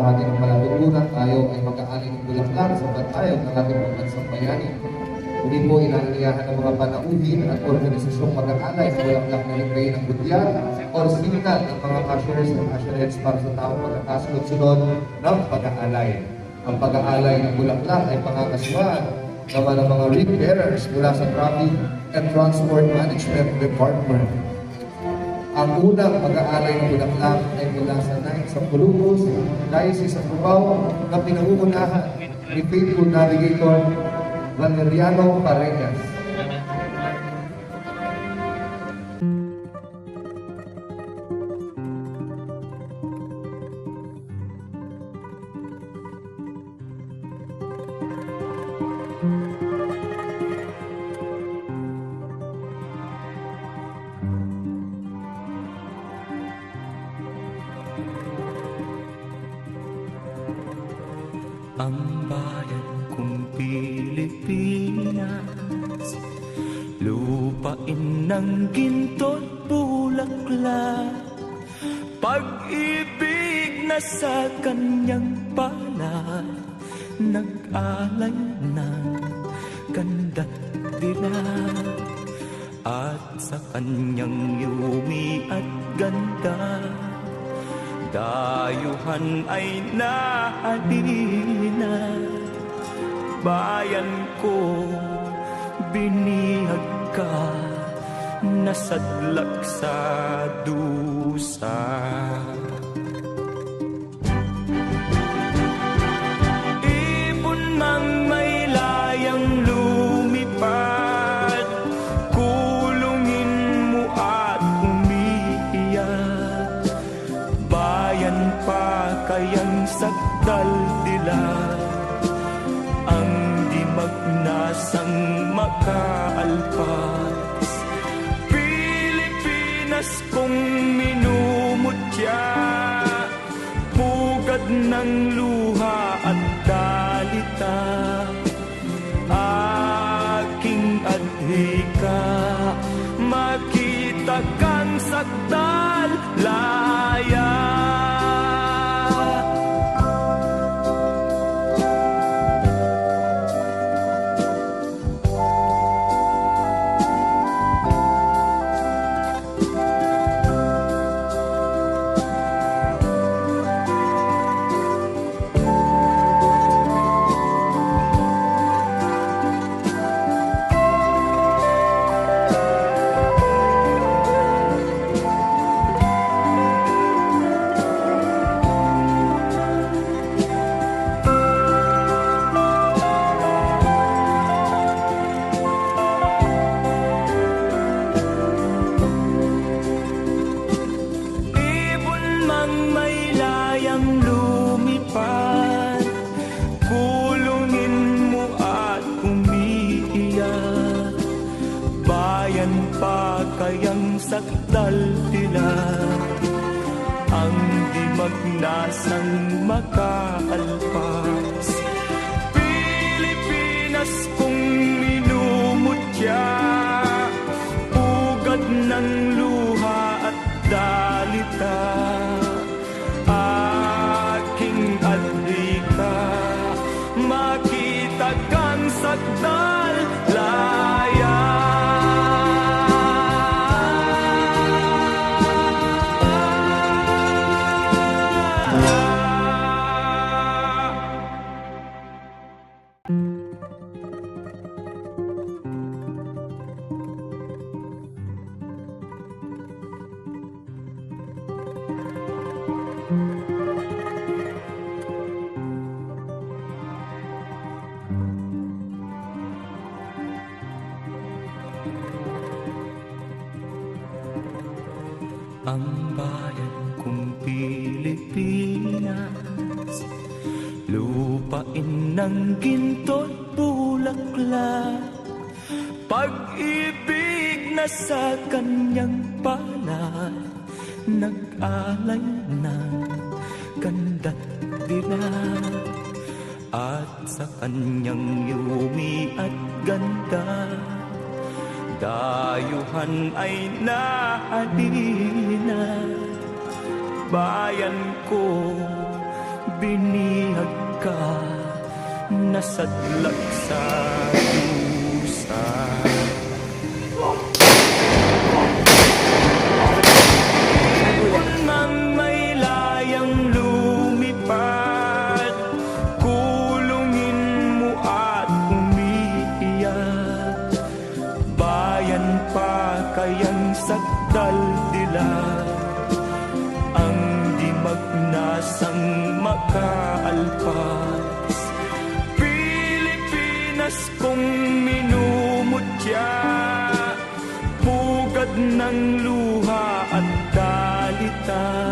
bahagi ng palatuntunan tayo ay mag-aali ng bulaklak sa bantayan ng ating mga bansang bayani. Muli po inaanyayahan ng mga panauhin at organisasyong mag-aalay sa bulaklak na libre ng budyar o sinikal ng mga cashiers at cashiers para sa taong magkakasunod-sunod ng pag-aalay. Ang pag-aalay ng bulaklak ay pangangasiwaan naman ng mga wreath bearers mula sa Traffic and Transport Management Department. Ang unang pag-aalay ng bulaklak ay mula sa Nine sa Pulubos, Diocese of Cubao, na pinangungunahan ni Faithful Navigator Valeriano Parejas. Ang bayan kong Pilipinas Lupain ng ginto't bulaklak. Pag-ibig na sa kanyang palad Nag-alay ng ganda't dilag At sa kanyang yumi at ganda Dayuhan ay nahalina Bayan ko, binihag ka Nasadlak sa dusa kayang sakdal dila Ang di magnasang makaalpas. Pilipinas kong minumutya. Pugad ng luha at dalita kayang sakdal tila Ang di magnasang makaalpas Pilipinas kong minumutya Ang bayan kong Pilipinas Lupain ng ginto't bulaklak. Pag-ibig na sa kanyang palad Nag-alay ng ganda't dilag At sa kanyang yumi at ganda Dayuhan ay nahalina bayan ko Binihag ka Nasadlag sa makaalpas Pilipinas kong minumutya Pugad ng luha at dalita